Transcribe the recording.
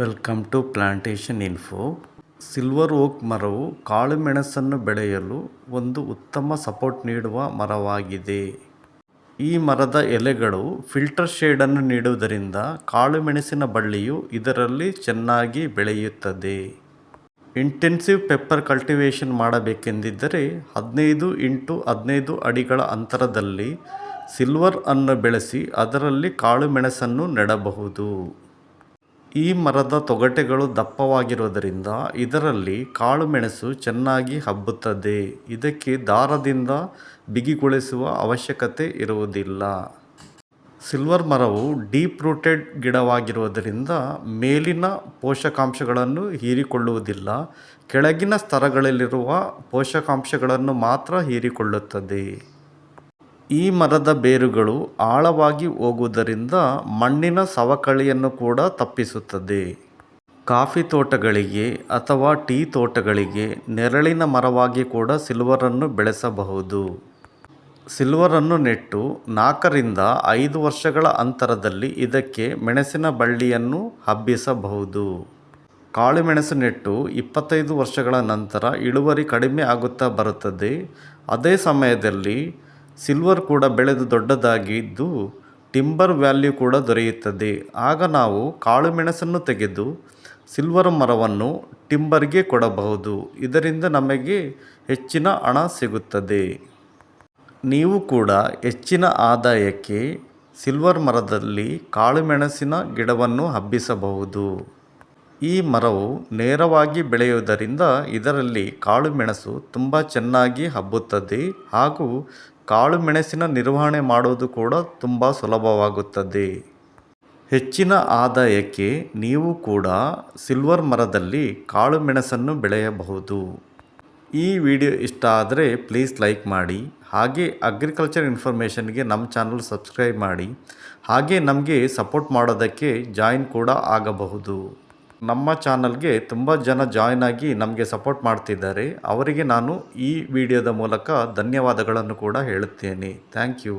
Welcome to plantation info silver oak ಮರವು ಕಾಳುಮೆಣಸನ್ನು ಬೆಳೆಯಲು ಒಂದು ಉತ್ತಮ ಸಪೋರ್ಟ್ ನೀಡುವ ಮರವಾಗಿದೆ. ಈ ಮರದ ಎಲೆಗಳು ಫಿಲ್ಟರ್ ಶೇಡನ್ನು ನೀಡುವುದರಿಂದ ಕಾಳುಮೆಣಸಿನ ಬಳ್ಳಿಯು ಇದರಲ್ಲಿ ಚೆನ್ನಾಗಿ ಬೆಳೆಯುತ್ತದೆ. ಇಂಟೆನ್ಸಿವ್ ಪೆಪ್ಪರ್ ಕಲ್ಟಿವೇಷನ್ ಮಾಡಬೇಕೆಂದಿದ್ದರೆ ಹದಿನೈದು ಇಂಟು ಹದಿನೈದು ಅಡಿಗಳ ಅಂತರದಲ್ಲಿ ಸಿಲ್ವರ್ ಅನ್ನು ಬೆಳೆಸಿ ಅದರಲ್ಲಿ ಕಾಳುಮೆಣಸನ್ನು ನೆಡಬಹುದು. ಈ ಮರದ ತೊಗಟೆಗಳು ದಪ್ಪವಾಗಿರುವುದರಿಂದ ಇದರಲ್ಲಿ ಕಾಳುಮೆಣಸು ಚೆನ್ನಾಗಿ ಹಬ್ಬುತ್ತದೆ. ಇದಕ್ಕೆ ದಾರದಿಂದ ಬಿಗಿಗೊಳಿಸುವ ಅವಶ್ಯಕತೆ ಇರುವುದಿಲ್ಲ. ಸಿಲ್ವರ್ ಮರವು ಡೀಪ್ ರೂಟೆಡ್ ಗಿಡವಾಗಿರುವುದರಿಂದ ಮೇಲಿನ ಪೋಷಕಾಂಶಗಳನ್ನು ಹೀರಿಕೊಳ್ಳುವುದಿಲ್ಲ. ಕೆಳಗಿನ ಸ್ತರಗಳಲ್ಲಿರುವ ಪೋಷಕಾಂಶಗಳನ್ನು ಮಾತ್ರ ಹೀರಿಕೊಳ್ಳುತ್ತದೆ. ಈ ಮರದ ಬೇರುಗಳು ಆಳವಾಗಿ ಹೋಗುವುದರಿಂದ ಮಣ್ಣಿನ ಸವಕಳಿಯನ್ನು ಕೂಡ ತಪ್ಪಿಸುತ್ತದೆ. ಕಾಫಿ ತೋಟಗಳಿಗೆ ಅಥವಾ ಟೀ ತೋಟಗಳಿಗೆ ನೆರಳಿನ ಮರವಾಗಿ ಕೂಡ ಸಿಲ್ವರನ್ನು ಬೆಳೆಸಬಹುದು. ಸಿಲ್ವರನ್ನು ನೆಟ್ಟು ನಾಲ್ಕರಿಂದ ಐದು ವರ್ಷಗಳ ಅಂತರದಲ್ಲಿ ಇದಕ್ಕೆ ಮೆಣಸಿನ ಬಳ್ಳಿಯನ್ನು ಹಬ್ಬಿಸಬಹುದು. ಕಾಳುಮೆಣಸು ನೆಟ್ಟು ಇಪ್ಪತ್ತೈದು ವರ್ಷಗಳ ನಂತರ ಇಳುವರಿ ಕಡಿಮೆ ಆಗುತ್ತಾ ಬರುತ್ತದೆ. ಅದೇ ಸಮಯದಲ್ಲಿ ಸಿಲ್ವರ್ ಕೂಡ ಬೆಳೆದು ದೊಡ್ಡದಾಗಿದ್ದು ಟಿಂಬರ್ ವ್ಯಾಲ್ಯೂ ಕೂಡ ದೊರೆಯುತ್ತದೆ. ಆಗ ನಾವು ಕಾಳುಮೆಣಸನ್ನು ತೆಗೆದು ಸಿಲ್ವರ್ ಮರವನ್ನು ಟಿಂಬರ್ಗೆ ಕೊಡಬಹುದು. ಇದರಿಂದ ನಮಗೆ ಹೆಚ್ಚಿನ ಹಣ ಸಿಗುತ್ತದೆ. ನೀವು ಕೂಡ ಹೆಚ್ಚಿನ ಆದಾಯಕ್ಕೆ ಸಿಲ್ವರ್ ಮರದಲ್ಲಿ ಕಾಳುಮೆಣಸಿನ ಗಿಡವನ್ನು ಹಬ್ಬಿಸಬಹುದು. ಈ ಮರವು ನೇರವಾಗಿ ಬೆಳೆಯುವುದರಿಂದ ಇದರಲ್ಲಿ ಕಾಳುಮೆಣಸು ತುಂಬ ಚೆನ್ನಾಗಿ ಹಬ್ಬುತ್ತದೆ ಹಾಗೂ ಕಾಳುಮೆಣಸಿನ ನಿರ್ವಹಣೆ ಮಾಡುವುದು ಕೂಡ ತುಂಬ ಸುಲಭವಾಗುತ್ತದೆ. ಹೆಚ್ಚಿನ ಆದಾಯಕ್ಕೆ ನೀವು ಕೂಡ ಸಿಲ್ವರ್ ಮರದಲ್ಲಿ ಕಾಳುಮೆಣಸನ್ನು ಬೆಳೆಯಬಹುದು. ಈ ವಿಡಿಯೋ ಇಷ್ಟ ಆದರೆ ಪ್ಲೀಸ್ ಲೈಕ್ ಮಾಡಿ, ಹಾಗೆ ಅಗ್ರಿಕಲ್ಚರ್ ಇನ್ಫಾರ್ಮೇಷನ್ಗೆ ನಮ್ಮ ಚಾನಲ್ ಸಬ್ಸ್ಕ್ರೈಬ್ ಮಾಡಿ, ಹಾಗೆ ನಮಗೆ ಸಪೋರ್ಟ್ ಮಾಡೋದಕ್ಕೆ ಜಾಯಿನ್ ಕೂಡ ಆಗಬಹುದು. ನಮ್ಮ ಚಾನಲ್ಗೆ ತುಂಬ ಜನ ಜಾಯ್ನ್ ಆಗಿ ನಮಗೆ ಸಪೋರ್ಟ್ ಮಾಡ್ತಿದ್ದಾರೆ. ಅವರಿಗೆ ನಾನು ಈ ವಿಡಿಯೋದ ಮೂಲಕ ಧನ್ಯವಾದಗಳನ್ನು ಕೂಡ ಹೇಳುತ್ತೇನೆ. Thank you